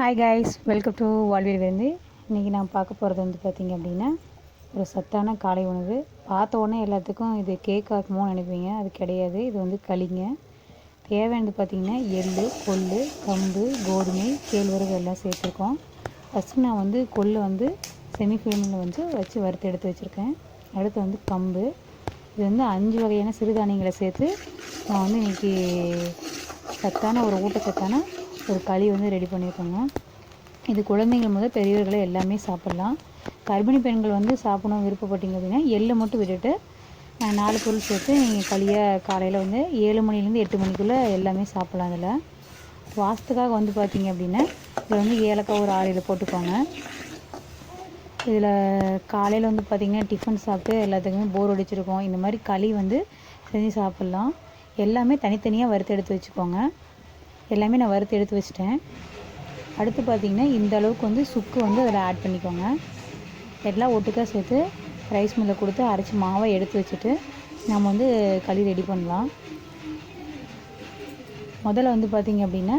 Hi guys welcome to வாழ்வியல் விருந்து இன்றைக்கி நான் பார்க்க போகிறது வந்து பார்த்திங்க அப்படின்னா ஒரு சத்தான காலை உணவு. பார்த்த உடனே எல்லாத்துக்கும் இது கேக் ஆக்குமோன்னு நினைப்பீங்க. அது கிடையாது. இது வந்து களிங்க. தேவையானது பார்த்திங்கன்னா எள்ளு கொள்ளு கம்பு கோதுமை கேழ்வரகு எல்லாம் சேர்த்துருக்கோம். ஃபஸ்ட்டு நான் வந்து கொள்ளு வந்து செமி ஃப்ளேமில் வந்து வச்சு வறுத்து எடுத்து வச்சுருக்கேன். அடுத்து வந்து கம்பு. இது வந்து அஞ்சு வகையான சிறுதானியங்களை சேர்த்து நான் வந்து இன்றைக்கி சத்தான ஒரு ஊட்டச்சத்தான ஒரு களி வந்து ரெடி பண்ணியிருக்கோங்க. இது குழந்தைங்கள் முதல் பெரியவர்களை எல்லாமே சாப்பிட்லாம். கர்ப்பிணி பெண்கள் வந்து சாப்பிடணும் விருப்பப்பட்டீங்க அப்படின்னா எள்ளு மட்டும் விட்டுட்டு நாலு பொருள் சேர்த்து நீங்கள் களியை காலையில் வந்து ஏழு மணிலேருந்து எட்டு மணிக்குள்ளே எல்லாமே சாப்பிட்லாம் அதில். வாசத்துக்காக வந்து பார்த்தீங்க அப்படின்னா இதில் வந்து ஏலக்காய் ஒரு ஆறு இதில் போட்டுக்கோங்க. இதில் காலையில் வந்து பார்த்திங்கன்னா டிஃபன் சாப்பிட்டு எல்லாத்துக்குமே போர் அடிச்சிருக்கோம். இந்த மாதிரி களி வந்து செஞ்சு சாப்பிட்லாம். எல்லாமே தனித்தனியாக வறுத்து எடுத்து வச்சுக்கோங்க. எல்லாமே நான் வறுத்து எடுத்து வச்சிட்டேன். அடுத்து பார்த்திங்கன்னா இந்த அளவுக்கு வந்து சுக்கு வந்து அதில் ஆட் பண்ணிக்கோங்க. எல்லாம் ஒட்டுக்காக சேர்த்து ரைஸ் மில்லில் கொடுத்து அரைச்சி மாவை எடுத்து வச்சுட்டு நம்ம வந்து களி ரெடி பண்ணலாம். முதல்ல வந்து பார்த்திங்க அப்படின்னா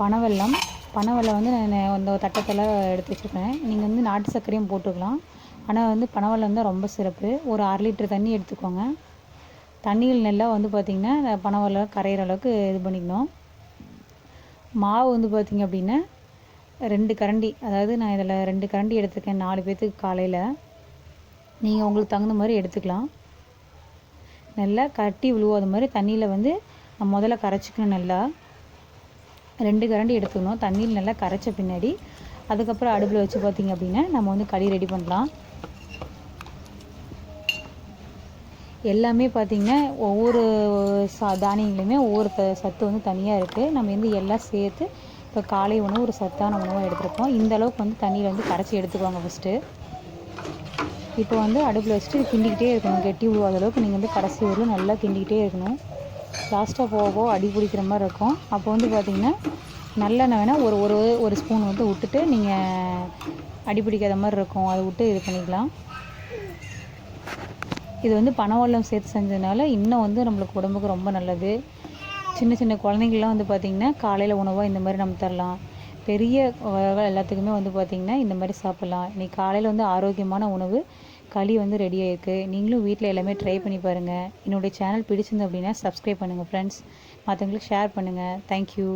பனவெல்லம். பனவெல்லம் வந்து நான் அந்த தட்டத்தில் எடுத்து வச்சுருக்கேன் நீங்கள் வந்து நாட்டு சர்க்கரையும் போட்டுக்கலாம். ஆனால் வந்து பனவெல்லம் தான் ரொம்ப சிறப்பு. ஒரு அரை லிட்டர் தண்ணி எடுத்துக்கோங்க. தண்ணியில் நல்லா வந்து பார்த்திங்கன்னா பனவெல்லம் கரையிற அளவுக்கு இது பண்ணிக்கணும். மாவு வந்து பார்த்திங்க அப்படின்னா ரெண்டு கரண்டி அதாவது நான் இதில் ரெண்டு கரண்டி எடுத்துருக்கேன் நாலு பேர்த்துக்கு காலையில். நீங்கள் உங்களுக்கு தகுந்த மாதிரி எடுத்துக்கலாம். நல்லா கட்டி விழுவாத மாதிரி தண்ணியில் வந்து முதல்ல கரைச்சிக்கணும் நல்லா. ரெண்டு கரண்டி எடுத்துக்கணும் தண்ணியில் நல்லா கரைச்ச பின்னாடி. அதுக்கப்புறம் அடுப்பில் வச்சு பார்த்திங்க அப்படின்னா நம்ம வந்து களி ரெடி பண்ணலாம். எல்லாமே பார்த்திங்கன்னா ஒவ்வொரு சா தானியங்களையுமே ஒவ்வொரு த- சத்து வந்து தனியாக இருக்குது நம்ம வந்து எல்லாம் சேர்த்து இப்போ காலை உணவு ஒரு சத்தான உணவாக எடுத்துருக்கோம். இந்த அளவுக்கு வந்து தண்ணியில் வந்து கரைச்சி எடுத்துக்குவாங்க ஃபஸ்ட்டு இப்போ வந்து அடுப்பில் வச்சுட்டு கிண்டிக்கிட்டே இருக்கணும். கெட்டி விழுவாத அளவுக்கு நீங்கள் வந்து கடைசி வரையும் நல்லா கிண்டிக்கிட்டே இருக்கணும். லாஸ்ட்டாக போக போக அடி பிடிக்கிற மாதிரி இருக்கும். அப்போ வந்து பார்த்திங்கன்னா நல்லெண்ணெய் வேணால் ஒரு ஒரு ஒரு ஸ்பூன் வந்து விட்டுட்டு நீங்கள் அடி பிடிக்காத மாதிரி இருக்கும். அதை விட்டு இது பண்ணிக்கலாம். இது வந்து பனவெல்லம் சேர்த்து செஞ்சதுனால இன்னும் வந்து நம்மளுக்கு உடம்புக்கு ரொம்ப நல்லது. சின்ன சின்ன குழந்தைங்கள்லாம் வந்து பார்த்திங்கன்னா காலையில் உணவாக இந்த மாதிரி நம்ம தரலாம். பெரிய வகை எல்லாத்துக்குமே வந்து பார்த்திங்கன்னா இந்த மாதிரி சாப்பிட்லாம். இன்றைக்கி காலையில் வந்து ஆரோக்கியமான உணவு களி வந்து ரெடியாகிருக்கு நீங்களும் வீட்டில் எல்லாமே ட்ரை பண்ணி பாருங்கள் என்னுடைய சேனல் பிடிச்சிருந்து அப்படின்னா சப்ஸ்கிரைப் பண்ணுங்கள் ஃப்ரெண்ட்ஸ் மற்றவங்களுக்கு ஷேர் பண்ணுங்கள் தேங்க்யூ